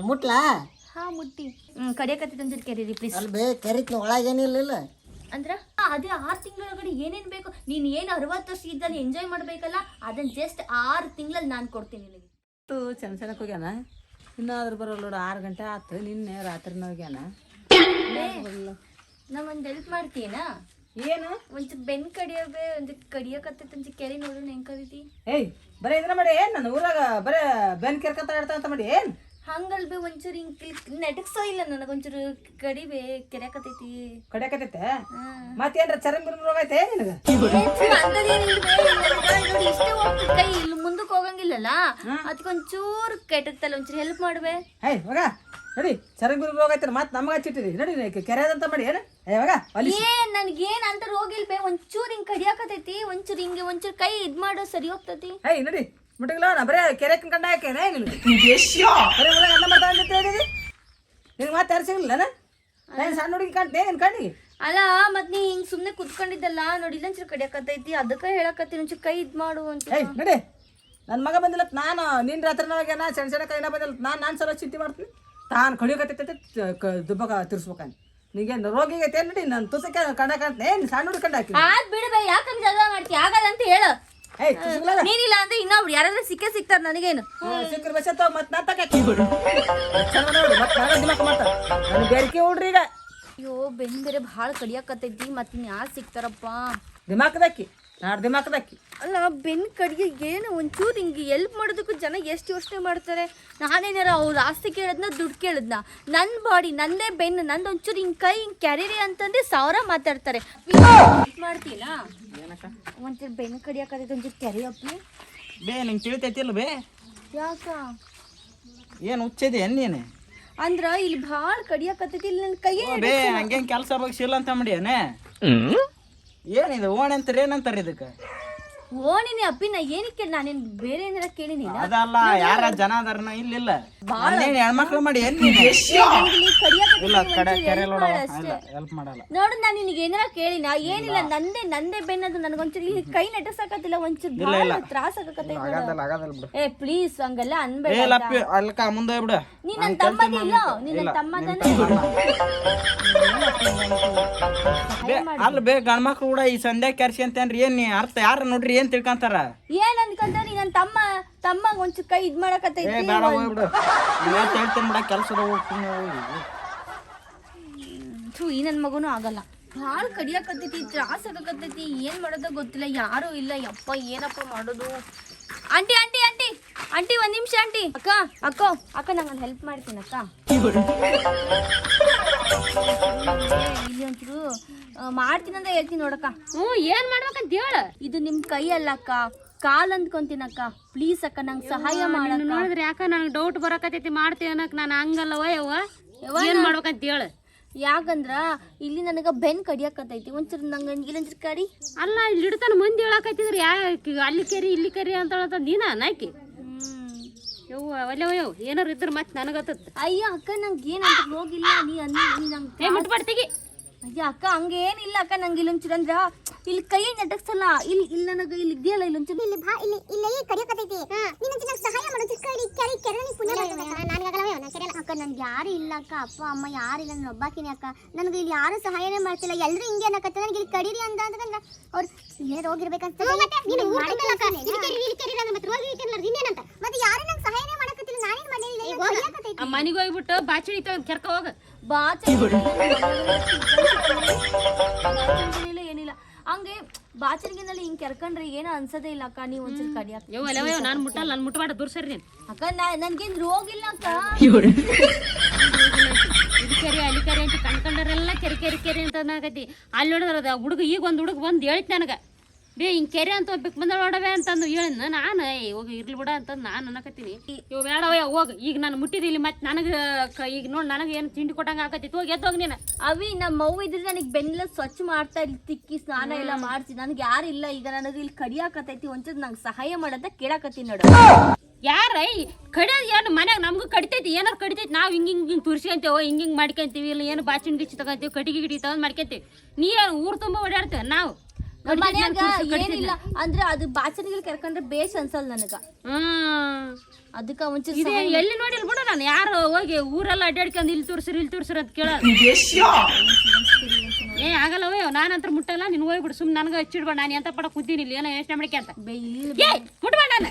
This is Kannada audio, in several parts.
ಮುಟ್ಲಾ? ಹಾ ಮುಟ್ಟಿ. ಹ್ಮ್ ಅಂತ ಕೆರೀರಿ ಪ್ಲೀಸ್ ಅಲ್ಲಿ ಬೇ ಕೆರಿತ್ ಒಳಗೇನಿಲ್ಲ ಅಂದ್ರ? ಆ, ಅದೇ ಆರು ತಿಂಗಳೊಳಗಡೆ ಏನೇನ್ ಬೇಕು? ನೀನು ಏನು ಅರವತ್ತು ವರ್ಷ ಇದ್ದಲ್ಲಿ ಎಂಜಾಯ್ ಮಾಡಬೇಕಲ್ಲ ಅದನ್ನ ಜಸ್ಟ್ ಆರು ತಿಂಗಳಲ್ಲಿ ನಾನು ಕೊಡ್ತೀನಿ ನಿನಗೆ. ಇತ್ತು ಚೆನ್ನ ಚೆನ್ನಕ್ಕೆ ಹೋಗ್ಯಾನ? ಇನ್ನಾದ್ರೂ ಬರೋಲ್ಲ ನೋಡು ಆರು ಗಂಟೆ ಆತು ನಿನ್ನೆ ರಾತ್ರಿನ ಹೋಗ್ಯಾನ? ನಂಗೆ ಒಂದು ಹೆಲ್ಪ್ ಮಾಡ್ತೀನಾ ಏನು? ಒಂಚೂರು ಬೆನ್ ಕಡಿಯೋಬೇ ಒಂದು ಕಡಿಯಕತ್ತೈತೆ ಅಂತ ಕೆರೆ ನೋಡೋಣ ಹೆಂಗ್ ಕರಿತಿ ಏಯ್ ಬರೀ ಇದ್ರ ಮಾಡಿ ಏನು ನನ್ನ ಊರಾಗ ಬರೇ ಬೆನ್ ಕೆರ್ಕತ್ತ ಆಡ್ತಾ ಅಂತ ಮಾಡಿ ಏನು? ಹಂಗಲ್ಬೇ ಒಂಚೂರು ಹಿಂಗ್ ಕ್ಲಿಕ್ ನೆಟಕ್ಸ ಇಲ್ಲ ನನಗೊಂಚೂರು ಕಡಿಬೇ ಕೆರೆಕತೈತಿ ಕಡಿಯಕತ್ತೈತೆ ಮತ್ತೇನ್ರ ಚರಂಬಿ ರೋಗ ಐತೆ ನಿನಗೆ? ಕೈ ಇಲ್ಲಿ ಮುಂದಕ್ಕೆ ಹೋಗಂಗಿಲ್ಲಲ್ಲ? ಅದಕ್ಕೊಂಚೂರು ಕೆಟ್ಟತ್ತಲ್ಲ ಒಂಚೂರು ಹೆಲ್ಪ್ ಮಾಡ್ಬೇ ಹೇ ಮಗ ನಡಿ. ಚರಂಬಿ ರೋಗ ಐತೆ ಮತ್ತೆ ನಮಗೆ ಹಚ್ಚಿಟ್ಟಿರಿ ನಡಿ ಕೆರೆಯದಂತ ಮಾಡಿ ಏನು? ಏ ಮಗ ಅಲ್ಲಿ ಏನ್ ನನ್ಗೇನ್ ಅಂತ ರೋಗಿಲ್ಬೇ ಒಂಚೂರು ಹಿಂಗ್ ಕಡಿಯಾಕತೈತಿ ಒಂಚೂರು ಹಿಂಗೆ ಒಂಚೂರು ಕೈ ಇದ್ ಮಾಡೋ ಸರಿ ಹೋಗ್ತೈತಿ. ಹೇ ನಡಿ. ಮುಟ್ಟಿಗಿಲ್ಲ ನಾ ಬರೇ ಕೆರೆ ಕಂಡ ಹಾಕೇನೆ ನಿನಗೆ? ಬರೀ ಊರಾಗ ಅನ್ನ ಮಾಡ್ತಾ ಅಂತ ಹೇಳಿದಿ ನಿನಗೆ ಮತ್ತೆ ಯಾರು ಸಿಗಲಿಲ್ಲ ನಾನು ಸಣ್ಣ ಹುಡುಗಿ ಕಾಣ್ತೆ ನಿನ್ನ ಕಣ್ಣಿಗೆ? ಅಲ್ಲ ಮತ್ ನೀ ಹಿಂಗ್ ಸುಮ್ನೆ ಕುತ್ಕೊಂಡಿದ್ದಲ್ಲ ನೋಡಿ ಒಂಚೂರು ಕಡಿಯಕತ್ತೈತಿ ಅದಕ್ಕೆ ಹೇಳಕತ್ತೀನಿ ಒಂಚೂರು ಕೈ ಇದ್ ಮಾಡು ಅಂತ. ಏಯ್ ನಡಿ. ನನ್ನ ಮಗ ಬಂದಿಲ್ಲ ನಾನು ನಿನ್ನ ರಾತ್ರಿನೊಳಗೆ ನಾ ಸಣ್ಣ ಸಣ್ಣ ಕೈನ ಬಂದಿಲ್ಲ ನಾನು ನಾನು ಸಲ ಚಿಂತೆ ಮಾಡ್ತೀನಿ. ತಾನು ಕಡಿಯೋಕತ್ತೈತೆ ದುಬ್ಬಕ ತಿರ್ಸ್ಬೇಕಂತ ನಿಂಗೆ ರೋಗಿಗೆ ಐತೆ ನೋಡಿ ನನ್ನ ತುಸಕ್ಕೆ ಕಂಡ ಕಾಣ್ತೆ. ನೀನು ಸಣ್ಣ ಹುಡುಗಿ ಕಂಡ ಹಾಕಿ ಆದ್ ಬಿಡ್ಬೇ ಯಾಕಂಗ್ ಜಗಳ ಮಾಡ್ತಿ? ಆಗಲ್ಲ ಅಂತ ಹೇಳು. ನೀನಿಲ್ಲ ಅಂದ್ರೆ ಇನ್ನೊಬ್ರು ಯಾರಾದ್ರೂ ಸಿಕ್ಕೇ ಸಿಗ್ತಾರ ನನಗೇನು. ಸಿಕ್ಕರ್ ಬಸ್ ತಗೋ ಮತ್ತೆ ನಾ ಹುಡ್ರಿ ಈಗ. ಅಯ್ಯೋ ಬೆನ್ ಬಹಳ ಭಾಳ ಕಡಿಯಾಕತೈತಿ ಮತ್ತೆ ಯಾರು ಸಿಗ್ತಾರಪ್ಪ ದಿಮಾಕದಾಕಿ ನಾಡು ಮಾಕದಾಕಿ ಅಲ್ಲ ಬೆನ್ ಕಡಿಗೆ ಏನು ಒಂಚೂರು ಹಿಂಗೆ ಎಲ್ಪ್ ಮಾಡೋದಕ್ಕೂ ಜನ ಎಷ್ಟು ಯೋಚನೆ ಮಾಡ್ತಾರೆ? ನಾನೇನಾರ ಅವ್ರು ಆಸ್ತಿ ಕೇಳಿದ್ನ ದುಡ್ಡು ಕೇಳಿದ್ನ? ನನ್ನ ಬಾಡಿ ನಂದೇ ಬೆನ್ನು ನಂದು ಒಂಚೂರು ಹಿಂಗೆ ಕೈ ಹಿಂಗೆ ಕ್ಯಾರಿರಿ ಅಂತಂದ್ರೆ ಸಾವಿರ ಮಾತಾಡ್ತಾರೆ. ಮಾಡ್ತೀನ ಮಾಡ್ತೀನಾ ಒಂಚೂರು ಬೆನ್ನು ಕಡಿಯಾಕತೈತಿ ಒಂಚೂರು ಕೆರೆಯಪ್ಪಿ ಬೇ ನಿಂಗೆ ತಿಳಿತೈತಿಲ್ಲ ಬೇ? ಯಾಕ? ಏನು ಹುಚ್ಚಿದೆ ನೀನು? ಅಂದ್ರ ಇಲ್ಲಿ ಭಾಳ ಕಡಿಯಾಕತ್ತೈತಿ ಇಲ್ಲಿ ನನ್ನ ಕೈ ಬೇ ಹಂಗೇನು ಕೆಲಸ ಬಗ್ಸಿಲ್ಲ ಅಂತ ಮಾಡಿಯೇನೆ? ಏನಿದೆ ಓಣೆ ಅಂತಾರೆ ಏನಂತಾರೆ ಇದಕ್ಕೆ? ಓಣಿನಿ ಅಪ್ಪಿ ನಾ ಏನಕ್ಕೆ ನಾನೇನು ಬೇರೆ ಏನಾರ ಕೇಳಿನಿ ಅದಲ್ಲ ಯಾರ ಜನ ಅದಾರನ ಇಲ್ಲಿಲ್ಲ ನೀನು ಹೆಣ್ಮಕ್ಳು ಮಾಡಿ ಏನು ನೀನು? ಇಲ್ಲ ಕಡೆ ಕೆರೆ ನೋಡ ಇಲ್ಲ ಹೆಲ್ಪ್ ಮಾಡಲ್ಲ. ನೋಡು ನಾನು ನಿನಗೆ ಏನಾರ ಕೇಳಿನ? ಏನಿಲ್ಲ ನಂದೇ ನಂದೇ ಬೆನ್ನದು ನನಗೊಂಚೂರು ಈ ಕೈ ನಟಸಕತ್ತಿಲ್ಲ ಒಂಚೂರು ಭಾಳ ತ್ರಾಸ ಆಗಕತ್ತೈತಿ ನೋಡು. ಆಗದಲ್ಲ ಆಗದಲ್ಲ ಬಿಡು. ಏ ಪ್ಲೀಸ್ ಹಂಗೆಲ್ಲ ಏ ಅನ್ಬೇಡ ಲಪ್ಪಿ ಅಲ್ಕ ಮುಂದೆ ಬಿಡು. ನೀ ನನ್ನ ತಮ್ಮನಿಲ್ಲ ನೀ ನನ್ನ ತಮ್ಮದನೇ ಬೇ ಅಲ್ಲ ಬೇ ಗಂಡ್ಮಕ್ಳು ಕೂಡ ಈ ಸಂಧ್ಯಾ ಕೆರ್ಸಿ ಅಂತೇನ್ರಿ? ಏನ್ ನೀ ಅರ್ಥ ಯಾರ ನೋಡ್ರಿ ಏನ್ ತಿಳ್ಕೊಂತಾರ? ಏನ್ ಅನ್ಕೊಂತ ನೀ ನನ್ನ ತಮ್ಮ ತಮ್ಮ ಒಂಚು ಕೈ ಇದ್ ಏ ಮಾಡಕತ್ತೈತಿ ಬೇಡ ಹೋಗ್ಬಿಡು. ನೀನ್ ಹೇಳ್ತೀನಿ ಬಿಡ ಕೆಲಸದ ಹೋಗ್ತೀನಿ ಹೋಗಿ ಥೂ ಈ ನನ್ನ ಮಗುನು ಆಗಲ್ಲ. ಭಾಳ ಕಡಿಯಾಕತ್ತೈತಿ ತ್ರಾಸ ಆಗಕತ್ತೈತಿ ಏನ್ ಮಾಡೋದ ಗೊತ್ತಿಲ್ಲ ಯಾರು ಇಲ್ಲ. ಯಪ್ಪ ಏನಪ್ಪ ಮಾಡೋದು? ಆಂಟಿ ಆಂಟಿ ಆಂಟಿ ಆಂಟಿ ಒಂದ್ ನಿಮಿಷ ಆಂಟಿ. ಅಕ್ಕ ಅಕ್ಕ ಅಕ್ಕ ನಂಗೊಂದು ಹೆಲ್ಪ್ ಮಾಡ್ತೀನಿ ಅಕ್ಕ ಮಾಡ್ತೀನಿ ಅಂತ ಹೇಳ್ತೀನಿ ನೋಡಕ್ಕ. ಹ್ಞೂ ಏನು ಮಾಡ್ಬೇಕಂತ ಹೇಳ. ಇದು ನಿಮ್ ಕೈ ಅಲ್ಲಕ್ಕ ಕಾಲ್ ಅಂದ್ಕೊಂತೀನಕ್ಕ. ಪ್ಲೀಸ್ ಅಕ್ಕ ನಂಗೆ ಸಹಾಯ ಮಾಡಕ್ಕ. ನೋಡಿದ್ರೆ ಯಾಕ ನನಗೆ ಡೌಟ್ ಬರಕತೈತಿ ಮಾಡ್ತೀವಿ ಅನ್ನಕ್ ನಾನು ಹಂಗಲ್ಲವ ಯವ್ವ. ಏನ್ ಮಾಡ್ಬೇಕಂತ ಹೇಳ. ಯಾಕಂದ್ರ ಇಲ್ಲಿ ನನಗ ಬೆನ್ ಕಡಿಯಾಕತ್ತೈತಿ. ಒಂಚೂರು ನಂಗೆ ಇಲ್ಲೊಂಚೂರು ಕಡಿ. ಅಲ್ಲ ಇಲ್ಲಿ ಹಿಡ್ತಾನ ಮಂದಿ ಹೇಳಕತ್ತಿದ್ರೆ ಯಾ ಅಲ್ಲಿ ಕೇರಿ ಇಲ್ಲಿ ಕೇರಿ ಅಂತ ಹೇಳತ್ತ ನೀನ ನಾಕಿ ಏನಾರು ಯವ್ವ ಒಲ್ಲೆ ಯವ್ ಏನಾರ ಇದ್ರ ಮತ್ತೆ ನನಗತ್ತ ಅಯ್ಯ ಅಕ್ಕ ನಂಗೆ ಏನಂತ ಹೋಗಿಲ್ಲ. ನೀ ಅನ್ನ ನಂಗೆ ಏ ಮುಟ್ಬಾರ್ದು ತೆಗಿ. ಅಯ್ಯ ಅಕ್ಕ ಹಂಗೇನಿಲ್ಲ ಅಕ್ಕ ನಂಗೆ ಇಲ್ಲೊಂಚೂರು ಅಂದ್ರ ಇಲ್ಲಿ ಕೈ ನಟಕ್ಸಲ್ಲ ಇಲ್ಲಿ ಇಲ್ಲ ನನಗೆ ಇಲ್ಲಿ ಇದೆಯಲ್ಲ ಇಲ್ಲೊಂಚೂರು ಇಲ್ಲಿ ಬಾ ಇಲ್ಲಿ ಇಲ್ಲೇ ಕಡಿಯಕತ್ತೈತಿ ನೀನು ನನಗೆ ಸಹಾಯ ಮಾಡೋದು ಕೈ ಕೆರೆ ಕೆರೆ ನೀ ಪುಣ್ಯ ನನಗಾಗಲ್ಲವೇ ನಾನು ಕೆರೆಯಲ್ಲ. ಅಕ್ಕ ನನ್ಗೆ ಯಾರು ಇಲ್ಲ ಅಕ್ಕ. ಅಪ್ಪ ಅಮ್ಮ ಯಾರಿಲ್ಲ ನಾನು ಒಬ್ಬಾಕಿನಿ ಅಕ್ಕ. ನನಗೆ ಇಲ್ಲಿ ಯಾರು ಸಹಾಯನೇ ಮಾಡ್ತಿಲ್ಲ. ಎಲ್ಲರೂ ಹಿಂಗೆ ಅನ್ನಕತ್ತೆ. ನನಗೆ ಇಲ್ಲಿ ಕಡೀರಿ ಅಂತ ಅಂತಂದ್ರೆ ಅವ್ರು ಏನಾರು ಹೋಗಿರ್ಬೇಕಂತ ನೀನು ಮತ್ತೆ ರೋಗಿ ಇನ್ನೇನಂತ. ಮತ್ತೆ ಯಾರು ನಂಗೆ ಸಹಾಯನೇ ಮಾಡಕತ್ತಿಲ್ಲ. ನಾನೇನು ಆ ಮನೆಗೆ ಹೋಗ್ಬಿಟ್ಟು ಬಾಚಿ ಕೆರ್ಕ ಹೋಗ. ಬಾಚ ಏನಿಲ್ಲ ಏನಿಲ್ಲ. ಹಂಗೆ ಬಾಚಣಿಗೆನಲ್ಲಿ ಹಿಂಗ್ ಕೆರ್ಕೊಂಡ್ರೆ ಏನೋ ಅನ್ಸದೇ ಇಲ್ಲ ಅಕ್ಕ. ನೀವು ಒಂದ್ಸಲ ಕಡಿಯಾಕ ಯೋ ಅಲ್ಲ ನಾನು ಮುಟ್ಟಲ್ಲ ನಾನು ಮುಟ್ಬಾರ್ದ ದೂರ ಸರಿ ನೀನು. ಅಕ್ಕ ನಾ ನನ್ಗೇನ್ ರೋಗ ಇಲ್ಲ ಅಕ್ಕ. ಇದು ಕೆರೆ ಅಲ್ಲಿ ಕೆರೆ ಅಂತ ಕಣ್ಕಂಡರೆಲ್ಲ ಕೆರೆ ಕೆರೆ ಕೆರೆ ಅಂತ ಅನ್ನಾಗತಿ ಅಲ್ಲಿ ಅದು ಹುಡುಗ ಈಗ ಒಂದು ಹುಡುಗ ಬಂದು ಹೇಳಿತ್ ನನಗೆ. ಬೇ ಹಿಂಗೆ ಕೆರೆ ಅಂತ ಹೋಗ್ಬೇಕು ಬಂದ ನೋಡವೆ ಅಂತಂದು ಹೇಳಿನ ನಾನು ಹೋಗಿ ಇರ್ಲಿ ಬಿಡ ಅಂತಂದು ನಾನು ಅನ್ನಕತ್ತೀನಿ. ಇವ್ ಬೇಡವ ಹೋಗ ಈಗ ನಾನು ಮುಟ್ಟಿದ್ದು ಇಲ್ಲಿ ಮತ್ತೆ ನನಗೆ ಈಗ ನೋಡಿ ನನಗೆ ಏನು ತಿಂಡಿ ಕೊಟ್ಟಂಗೆ ಆಕತ್ತಿತ್ತು ಹೋಗಿ ಎದ್ದೋಗಿ ನೀನು. ಅವಿ ನಮ್ಮ ಮೌ ಇದ್ರೆ ನನಗೆ ಬೆನ್ನೆಲ್ಲ ಸ್ವಚ್ಛ ಮಾಡ್ತಾ ಇಲ್ಲಿ ತಿಕ್ಕಿ ಸ್ನಾನ ಎಲ್ಲ ಮಾಡ್ಸಿ. ನನಗೆ ಇಲ್ಲ ಈಗ ನನಗೆ ಇಲ್ಲಿ ಕಡಿಯಾಕತ್ತೈತಿ ಒಂಚೂರು ನಂಗೆ ಸಹಾಯ ಮಾಡಂತ ಕೇಳಾಕತ್ತೀನಿ ನೋಡು. ಯಾರೈ ಕಡಿಯೋದು ಏನು ಮನ್ಯಾಗ ನಮಗೂ ಕಡಿತೈತಿ ಏನಾರು ಕಡಿತೈತಿ ನಾವು ಹಿಂಗೆ ಹಿಂಗೆ ಹಿಂಗೆ ತುರ್ಸ್ಕೊಂತೇವೆ ಹಿಂಗೆ ಹಿಂಗೆ ಮಾಡ್ಕೊಂತೀವಿ ಇಲ್ಲ ಏನು ಬಾಚಿನ ಗಿಚ್ಚಿ ತಗೊಂತೀವಿ ಕಟ್ಟಿಗೆ ಗಿಡಿ ತಗೊಂಡು ಮಾಡ್ಕೊಂತೀವಿ. ನೀ ಊರು ತುಂಬ ಓಡಾಡ್ತೇವೆ ನಾವು. ಮನ್ಯಾಗ ಏನಿಲ್ಲ ಅಂದ್ರೆ ಅದು ಬಾಚನಿಗೆ ಕರ್ಕೊಂಡ್ರೆ ಬೇಸ್ ಅನ್ಸಲ್ಲ ನನಗ. ಹ್ಮ್. ಅದಕ್ಕ ಒಂಚೂರು ಇದೇ ಎಲ್ಲಿ ನೋಡಿಲ್ ಬಿಡು ನಾನು ಯಾರು ಹೋಗಿ ಊರೆಲ್ಲ ಅಡ್ಡಾಡ್ಕೊಂಡು ಇಲ್ಲಿ ತೋರ್ಸಿರಿ ಇಲ್ಲಿ ತೋರ್ಸಿ ಅಂತ ಕೇಳ ಏ ಆಗಲ್ಲ ಆಗಲ್ಲವೇ ನಾನಂತ್ರ ಮುಟ್ಟಲ್ಲ ನಿನ್ ಹೋಗ್ಬಿಡು ಸುಮ್ಮನೆ ನನಗೆ ಹಚ್ಚಿಡ್ಬೇಡ ನಾನು ಎಂತ ಪಡ ಕೂತೀನಿ ಇಲ್ಲಿ ಏನೋ ಯೋಚನೆ ಮಾಡಿಕೆ ಅಂತ ಬೇ ಇಲ್ಲಿ ಏ ಮುಟ್ಬೇಡ ನಾನು.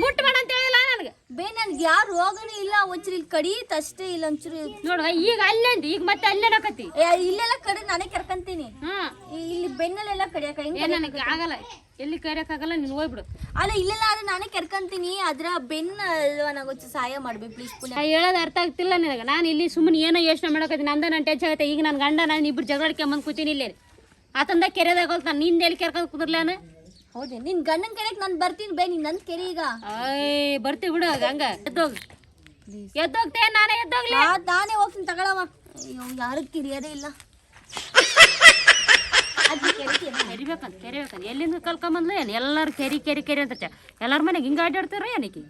ಮುಟ್ಬೇಡ ಅಂತ ಹೇಳಿಲ್ಲ ನನಗೆ. ಬೇ ನನ್ಗೆ ಯಾರು ರೋಗನೂ ಇಲ್ಲ ಒಂಚೂರು ಇಲ್ಲಿ ಕಡಿಯುತ್ತೆ ಅಷ್ಟೇ ಇಲ್ಲ ಒಂಚೂರು ನೋಡ ಈಗ ಅಲ್ಲೇಂದು ಈಗ ಮತ್ತೆ ಅಲ್ಲೇನಕತಿ ಏ, ಇಲ್ಲೆಲ್ಲ ಕಡೆ ನಾನೇ ಕರ್ಕಂತೀನಿ. ಹ್ಮ್ ಈ- ಇಲ್ಲಿ ಬೆನ್ನಲ್ಲೆಲ್ಲ ಕಡಿಯಕ ಏ ನನಗೆ ಆಗಲ್ಲ. ಎಲ್ಲಿ ಕರೆಯಕ್ಕಾಗಲ್ಲ ನೀನು ಹೋಗ್ಬಿಡು. ಅಲ್ಲ ಇಲ್ಲೆಲ್ಲ ಆದ್ರೆ ನಾನೇ ಕರ್ಕಂತೀನಿ ಅದ್ರ ಬೆನ್ನ ಅಲ್ವಾ ನಂಗೆ ಸಹಾಯ ಮಾಡ್ಬೇಕು ಪ್ಲೀಸ್ ಪುಣ್ಯ ನಾ ಹೇಳೋದು ಅರ್ಥ ಆಗ್ತಿಲ್ಲ ನಿನಗೆ. ನಾನು ಇಲ್ಲಿ ಸುಮ್ಮನೆ ಏನೋ ಯೋಚನೆ ಮಾಡಕತ್ತೀನಿ ನಂದ ನಾನು ಟಚ್ ಆಗತ್ತೆ. ಈಗ ನನ್ನ ಗಂಡ ನಾನು ಇಬ್ರು ಜಗಳಕ್ಕೆ ಬಂದು ಕೂತೀನಿ ಇಲ್ಲೇ ಆತಂದ ಕೆರೆದಾಗ ನಾನು ನಿಂದ ಎಲ್ಲಿ ಕೆರ್ಕೊಂಡು ಕುದುರ್ಲಾನ ಹೌದೇ ನಿನ್ ಗಂಡನ್ ಕೆರೆಗೆ ನಾನು ಬರ್ತೀನಿ ಬೇ ನೀನ್ ನನ್ ಕೆರೆ ಈಗ. ಅಯ್ಯ ಬರ್ತೀವಿ ಬಿಡು ಆಗ ಹಂಗ. ಎದ್ದೋಗ್. ಎದ್ದೋಗ್ತೆ ನಾನೇ ಎದ್ದೋಗ್ಲಿ. ಆ, ನಾನೇ ಹೋಗ್ತೀನಿ ತಗೊಳವ. ಅಯ್ಯೋ ಯಾರು ಕಿರಿಯದೇ ಇಲ್ಲ. ಅದ್ನ ಕೆರಿತೀಯ? ಕೆರಿಬೇಕಂತ ಕೆರಿಬೇಕಂತ. ಎಲ್ಲಿಂದ ಕಲ್ಕೊಂಬಂದ್ಲು ಏನು? ಎಲ್ಲರೂ ಕೆರಿ ಕೆರಿ ಕೆರಿ ಅಂತ ಎಲ್ಲರ ಮನೆಗೆ ಹಿಂಗೆ ಅಡ್ಡಾಡ್ತಾರ ಏನಕ್ಕೆ?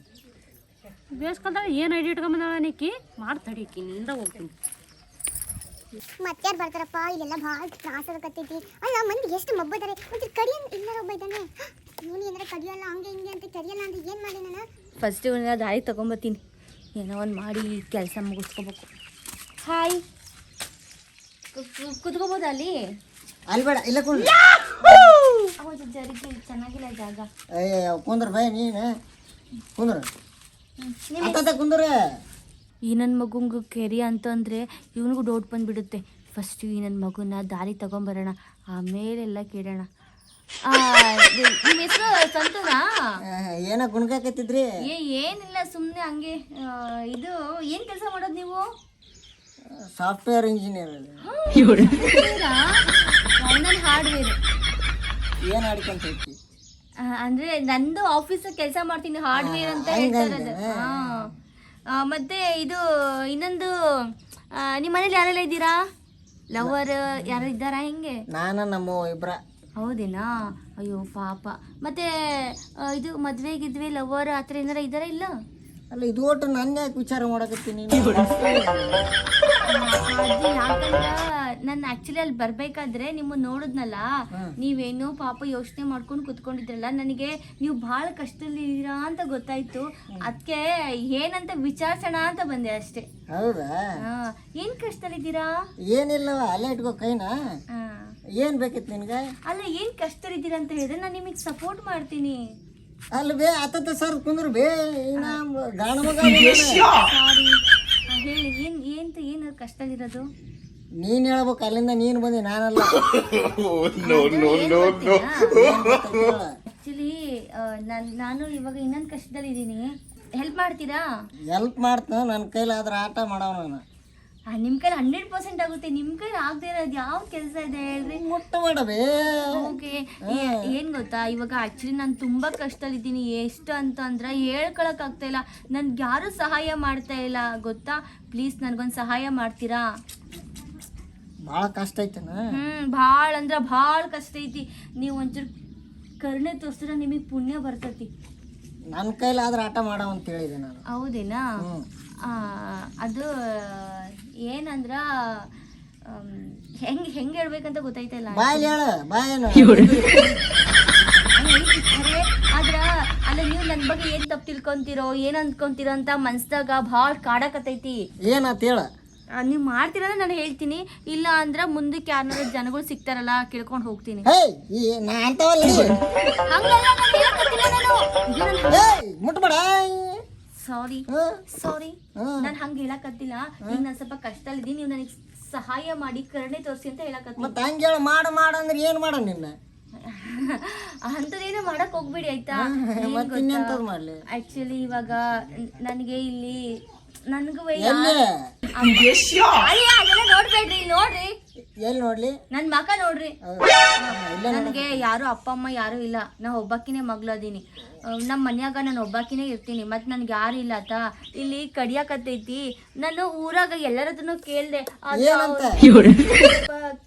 ಬೇಸ್ಕೊಂಡಾಗ ಏನು ಅಡ್ಡಿ ಇಟ್ಕೊಂಬಂದಾಳ ಅನಿಕ್ಕಿ? ಮಾಡಿ ತಡೀಕಿ ನಿಂದ ಹೋಗ್ತೀನಿ. ಮತ್ಯಾರು ಬರ್ತಾರಪ್ಪ ಇಲ್ಲೆಲ್ಲ ಭಾಳ ತ್ರಾಸ ಆಗತೈತಿ ಅಲ್ಲ ಮಂದಿ ಎಷ್ಟು ಮಬ್ಬದಾರೆ. ಮತ್ತೆ ಕಡಿ ಇಲ್ಲಾರ ಒಬ್ಬ ಇದ್ದಾನೆ. ಇವನು ಏನಾರ ಕಡಿಯಲ್ಲ ಹಂಗೆ ಹಿಂಗೆ ಅಂತ ಕರಿಯಲ್ಲ ಅಂತ ಏನು ಮಾಡಿ ನಾನು? ಫಸ್ಟ್ ಇವನ ದಾರಿ ತಗೊಂಬತ್ತೀನಿ. ಏನೋ ಒಂದು ಮಾಡಿ ಕೆಲಸ ಮುಗಿಸ್ಕೋಬೇಕು. ಹಾಯ್ ಕುತ್ಕೋಬೋದ ಅಲ್ಲಿ? ಅಲ್ಬೇಡ ಬೇಡ ಇಲ್ಲ ಕುಂದ್ರ ಹೌದು ಜರಿಗೆ ಚೆನ್ನಾಗಿಲ್ಲ ಜಾಗ. ಅಯ್ಯ ಕುಂದ್ರ ಬೈ ನೀನು. ಕುಂದ್ರ. ಈ ನನ್ನ ಮಗುಂಗು ಕೆರಿ ಅಂತಂದರೆ ಇವನಿಗೂ ಡೌಟ್ ಬಂದುಬಿಡುತ್ತೆ. ಫಸ್ಟ್ ಈ ನನ್ನ ಮಗುನ ದಾರಿ ತಗೊಂಬರೋಣ ಆಮೇಲೆಲ್ಲ ಕೇಳೋಣ. ನಿಮ್ಮ ಹೆಸರು ಸಂತನಾ? ಏನ ಗುಣ್ಕಾಕತ್ತಿದ್ರಿ ಏ ಏನಿಲ್ಲ ಸುಮ್ಮನೆ ಹಂಗೆ ಇದು ಏನು ಕೆಲಸ ಮಾಡೋದು ನೀವು? Software engineer final hardware. ಏನು ಆಡ್ಕೊಂತ ಅಂದ್ರೆ ನಂದು ಆಫೀಸ್ ಕೆಲಸ ಮಾಡ್ತೀನಿ ಹಾರ್ಡ್ವೇರ್ ಅಂತ ಹೇಳ್ತಾರದು ಹಾ. ಮತ್ತೆ ಇದು ಇನ್ನೊಂದು ನಿಮ್ಮ ಮನೇಲಿ ಯಾರೆಲ್ಲ ಇದ್ದೀರಾ? ಲವರ್ ಯಾರು ಇದ್ದಾರಾ ಹೆಂಗೆ? ನಾನು ನಮ್ಮ ಇಬ್ಬರ ಹೌದೇನಾ? ಅಯ್ಯೋ ಪಾಪ. ಮತ್ತೆ ಇದು ಮದ್ವೆ ಗಿದ್ವೆ ಲವರ್ ಆ ಥರ ಏನಾರ ಇದ್ದಾರಾ ಇಲ್ಲ? ಅಲ್ಲ ಇದು ಒಟ್ಟು ನನ್ನ ಯಾಕೆ ವಿಚಾರ ಮಾಡಕತ್ತೀನಿ ನೀನು? ಅದು ಯಾಕಂದ್ರ ನಾನು ಆಕ್ಚುಲಿ ಅಲ್ಲಿ ಬರ್ಬೇಕಾದ್ರೆ ನಿಮ್ಮ ನೋಡಿದ್ನಲ್ಲ? ನೀವೇನೋ ಪಾಪ ಯೋಚನೆ ಮಾಡ್ಕೊಂಡು ಕುತ್ಕೊಂಡಿದ್ರಲ್ಲ ನನಗೆ ನೀವು ಬಹಳ ಕಷ್ಟದಲ್ಲಿ ಇದ್ದೀರಾ ಅಂತ ಗೊತ್ತಾಯ್ತು. ಅದಕ್ಕೆ ಏನಂತ ವಿಚಾರಿಸೋಣ ಅಂತ ಬಂದೆ ಅಷ್ಟೇ. ಹೌದಾ? ಹಾ. ಏನ್ ಕಷ್ಟದಲ್ಲಿದ್ದೀರಾ? ಏನಿಲ್ಲವ ಅಲ್ಲೇ ಇಟ್ಕೋ ಕೈನಾ. ಏನ್ ಬೇಕಿತ್ತು ನಿನ್ಗೆ? ಅಲ್ಲ ಏನ್ ಕಷ್ಟದಲ್ಲಿದ್ದೀರಾ ಅಂತ ಹೇಳಿದ್ರೆ ನಾನು ನಿಮಗೆ ಸಪೋರ್ಟ್ ಮಾಡ್ತೀನಿ. ಅಲ್ಲಿ ಬೇ ಅತ್ತ ಸರ್ ಕುಂದ್ರ ಬೇ ಇನ್ನ ಗಾಣ ಮಗ ಸಾರಿ ಹೇಳಿ ಏನ್ ಏನ್ ಕಷ್ಟ ಕಷ್ಟದಲ್ಲಿರೋದು? ನೀನ್ ಹೇಳ್ಬೇಕು ಅಲ್ಲಿಂದ ನೀನ್ ಬಂದಿ ನಾನಲ್ಲ. ಆಕ್ಚುಲಿ ನಾನು ಇವಾಗ ಇನ್ನೊಂದು ಕಷ್ಟದಲ್ಲಿದ್ದೀನಿ ಹೆಲ್ಪ್ ಮಾಡ್ತೀರಾ? ಹೆಲ್ಪ್ ಮಾಡ್ತಾನ ನನ್ನ ಕೈಲಾದ್ರೆ ಆಟ ಮಾಡೋ ನಾನು. ಆ, ನಿಮ್ ಕೈಲಿ ಹಂಡ್ರೆಡ್ ಪರ್ಸೆಂಟ್ ಆಗುತ್ತೆ ನಿಮ್ ಕೈಲಿ ಆಗದೆ ಇರೋದು ಯಾವ ಕೆಲಸ ಇದೆ ಹೇಳ್ರಿ? ಮುಟ್ಟ ಮಾಡಬೇ. ಓಕೆ ಏನ್ ಗೊತ್ತಾ ಇವಾಗ ಆಕ್ಚುಲಿ ನಾನು ತುಂಬಾ ಕಷ್ಟದಲ್ಲಿದ್ದೀನಿ ಎಷ್ಟು ಅಂತ ಅಂದ್ರೆ ಹೇಳ್ಕೊಳಕ್ ಆಗ್ತಾ ಇಲ್ಲ. ನನ್ಗೆ ಯಾರು ಸಹಾಯ ಮಾಡ್ತಾ ಇಲ್ಲ ಗೊತ್ತಾ? ಪ್ಲೀಸ್ ನನ್ಗೊಂದು ಸಹಾಯ ಮಾಡ್ತೀರಾ? ಭಾಳ ಕಷ್ಟ ಐತನ? ಹ್ಮ್ ಭಾಳ ಅಂದ್ರ ಭಾಳ ಕಷ್ಟ ಐತಿ. ನೀವು ಒಂಚೂರು ಕರುಣೆ ತೋರಿಸಿದ್ರೆ ನಿಮಗೆ ಪುಣ್ಯ ಬರ್ತೈತಿ. ನನ್ನ ಕೈಲಾದ್ರೆ ಆಟ ಮಾಡವ ಅಂತ ಹೇಳಿದೆ ನಾನು. ಹೌದೇನಾ? ಆ, ಅದು ಏನಂದ್ರ ಆಮ್, ಹೆಂಗ್ ಹೆಂಗ್ ಹೇಳ್ಬೇಕಂತ ಗೊತ್ತಾಯ್ತಲ್ಲ. ಬಾಯಲ್ಲಿ ಹೇಳ ಬಾಯೇನು ಖರೆ ಆದ್ರ ಅಲ್ಲ ನೀವು ನನ್ನ ಬಗ್ಗೆ ಏನ್ ತಪ್ಪು ತಿಳ್ಕೊಂತೀರೋ ಏನ್ ಅನ್ಕೊಂತೀರೋ ಅಂತ ಮನ್ಸ್ದಾಗ ಭಾಳ ಕಾಡಕತ್ತೈತಿ ಏನಂತ ಹೇಳ? ನೀವು ಮಾಡ್ತೀರ ನಾನು ಹೇಳ್ತೀನಿ. ಇಲ್ಲ ಅಂದ್ರೆ ಮುಂದಕ್ಕೆ ಯಾರು ಜನಗಳು ಸಿಗ್ತಾರಲ್ಲ ಕೇಳ್ಕೊಂಡು ಹೋಗ್ತೀನಿ. ಸಾರಿ ಸಾರಿ ನಾನು ಹಂಗೆ ಹೇಳಕತ್ತಿಲ್ಲ. ಈಗ ನಾನು ಸ್ವಲ್ಪ ಕಷ್ಟದಲ್ಲಿದ್ದೀನಿ ನೀವು ನನಗೆ ಸಹಾಯ ಮಾಡಿ ಕರುಣೆ ತೋರಿಸಿ ಅಂತ ಹೇಳಕತ್ತೀನಿ. ಮತ್ತೆ ಹಂಗೆ ಹೇಳ ಮಾಡ ಮಾಡ ಅಂದ್ರೆ ಏನು ಮಾಡ ನಿನ್ನ? ಅಂಥದ್ದೇನು ಮಾಡಕ್ ಹೋಗ್ಬೇಡಿ ಆಯ್ತಾ? ಆಕ್ಚುಲಿ ಇವಾಗ ನನಗೆ ಇಲ್ಲಿ ನನಗೂ ಎಲ್ಲಿ? ಅದೆಲ್ಲ ನೋಡ್ಬೇಡ್ರಿ ನೋಡ್ರಿ. ಎಲ್ಲಿ ನೋಡ್ಲಿ? ನನ್ ಮಕ ನೋಡ್ರಿ. ಇಲ್ಲ ನನಗೆ ಯಾರು ಅಪ್ಪ ಅಮ್ಮ ಯಾರು ಇಲ್ಲ. ನಾ ಒಬ್ಬಾಕಿನೇ ಮಗ್ಳದೀನಿ ನಮ್ಮ ಮನ್ಯಾಗ ನಾನು ಒಬ್ಬಾಕಿನೇ ಇರ್ತೀನಿ. ಮತ್ತೆ ನನ್ಗೆ ಯಾರು ಇಲ್ಲ ಆತ ಇಲ್ಲಿ ಕಡಿಯಾಕತ್ತೈತಿ. ನಾನು ಊರಾಗ ಎಲ್ಲರದನ್ನು ಕೇಳ್ದೆ. ಏನಂತ?